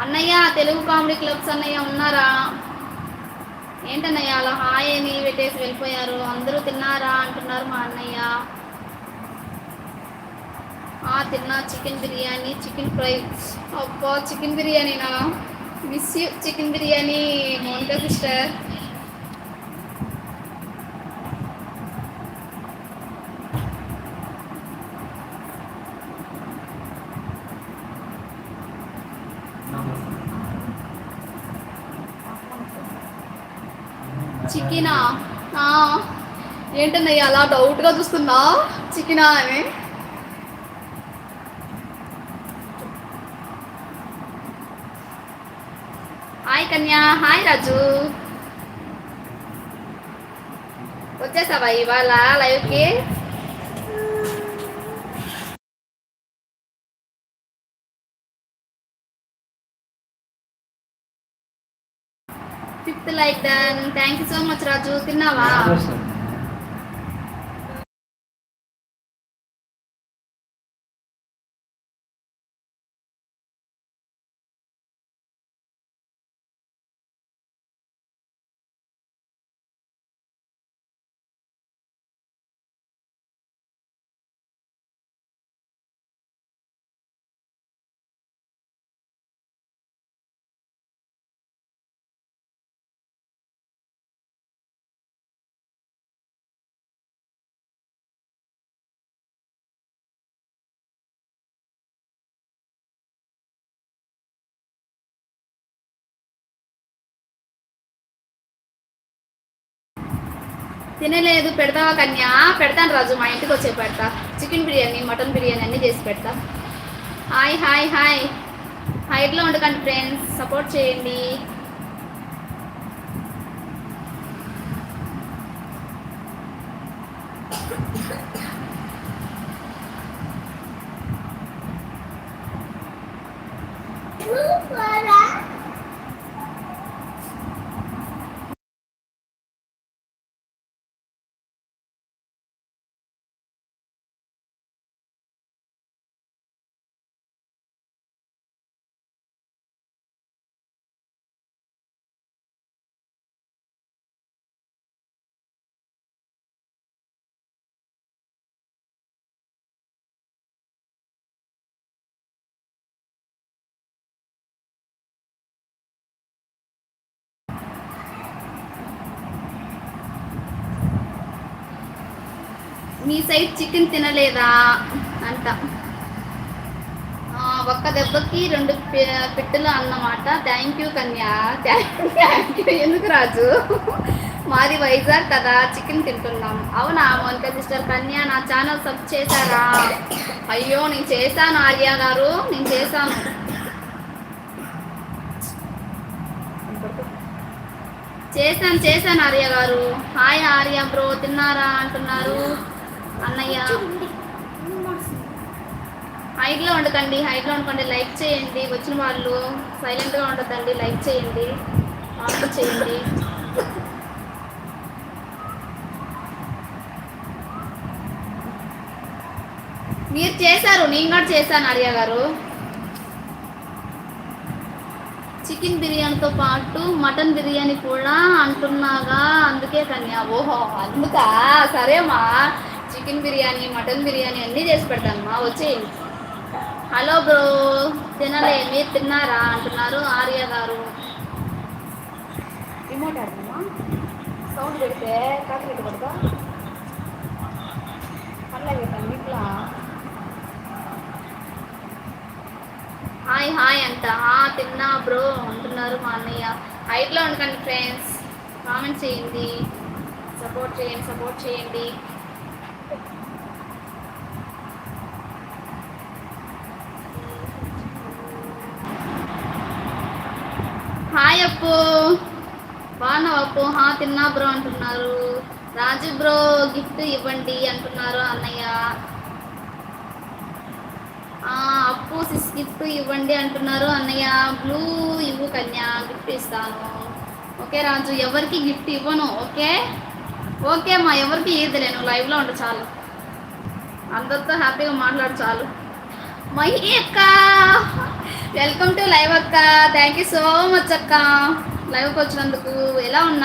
అన్నయ్య Telugu comedy clubs అన్నయ్య ఉన్నారా? ఏంటన్నయ్య అలా హాయ్ అని పెట్టేసి వెళ్ళిపోయారు? అందరూ తిన్నారా? అంటున్నారు మా అన్నయ్య. ఆ తిన్నా. Chicken biryani chicken fry. అబ్బా chicken బిర్యానీనా? Miss you. Chicken biryani Mounika sister. చికెనా ఆ, ఏంటన్నయ్య అలా డౌట్గా చూస్తున్నా? చికెనా అని హాయ్ కన్యా హాయ్ రాజు. వచ్చేసావా ఇవాళ లైవ్కి? Fifth like done thank you so much Raju తిన్నావా తినలేదు పెడతావా కన్యా? పెడతాను రాజు మా ఇంటికి వచ్చే పెడతా. చికెన్ బిర్యానీ మటన్ బిర్యానీ అన్నీ చేసి పెడతా. Hi hi hi. హైట్లో ఉండకండి ఫ్రెండ్స్ సపోర్ట్ చేయండి. మీ సైడ్ చికెన్ తినలేదా? అంట. ఒక్క దెబ్బకి రెండు పిట్టలు అన్నమాట. Thank you Kanya. Thank you ఎందుకు రాజు? మాది వైజాగ్ కదా చికెన్ తింటున్నాం. అవునా మోనిక సిస్టర్? కన్యా నా ఛానల్ సబ్ చేశారా? అయ్యో నేను చేశాను ఆర్య గారు. నేను చేశాను. చేశాను చేశాను ఆర్య గారు. Hi Arya bro. తిన్నారా? అంటున్నారు. అన్నయ్య. హైట్లో ఉండకండి హైట్లో ఉండకండి లైక్ చేయండి. వచ్చిన వాళ్ళు సైలెంట్గా ఉండదండి లైక్ చేయండి. ఆఫర్ చేయండి. మీరు చేశారు నేను కూడా చేశాను ఆర్య గారు. చికెన్ బిర్యానీతో పాటు మటన్ బిర్యానీ కూడా అంటున్నాగా. అందుకే కన్యా. ఓహో అందుకా? సరేమ్మా చికెన్ బిర్యానీ మటన్ బిర్యానీ అన్నీ చేసి పెడతాను మా వచ్చి. హలో బ్రో తినలే మీరు తిన్నారా అంటున్నారు ఆర్య గారు. రిమోట్ సౌండ్ పెడితే కాకి పడతా పర్లేదు ఇట్లా హాయ్ హాయ్ అంట. తిన్నా బ్రో అంటున్నారు మా అన్నయ్య. హైట్లో ఉండకండి ఫ్రెండ్స్. కామెంట్ చేయండి. సపోర్ట్ చేయండి సపోర్ట్ చేయండి. హాయ్ అప్పు. బాగున్నావు అప్పు? హా తిన్నా బ్రో అంటున్నారు. రాజు బ్రో గిఫ్ట్ ఇవ్వండి అంటున్నారు అన్నయ్య. అప్పు సిస్ గిఫ్ట్ ఇవ్వండి అంటున్నారు అన్నయ్య. బ్లూ ఇవ్వు కన్యా. గిఫ్ట్ ఇస్తాను. ఓకే రాజు. ఎవరికి గిఫ్ట్ ఇవ్వను? ఓకే? ఓకే మా ఎవరికి ఈదలేను లైవ్లో ఉండు చాలు. అందరితో హ్యాపీగా మాట్లాడు చాలు. మహి అక్క వెల్కమ్ టు లైవ్ అక్క. థ్యాంక్ యూ సో మచ్ అక్క. లైవ్కి వచ్చినందుకు ఎలా ఉన్నారు?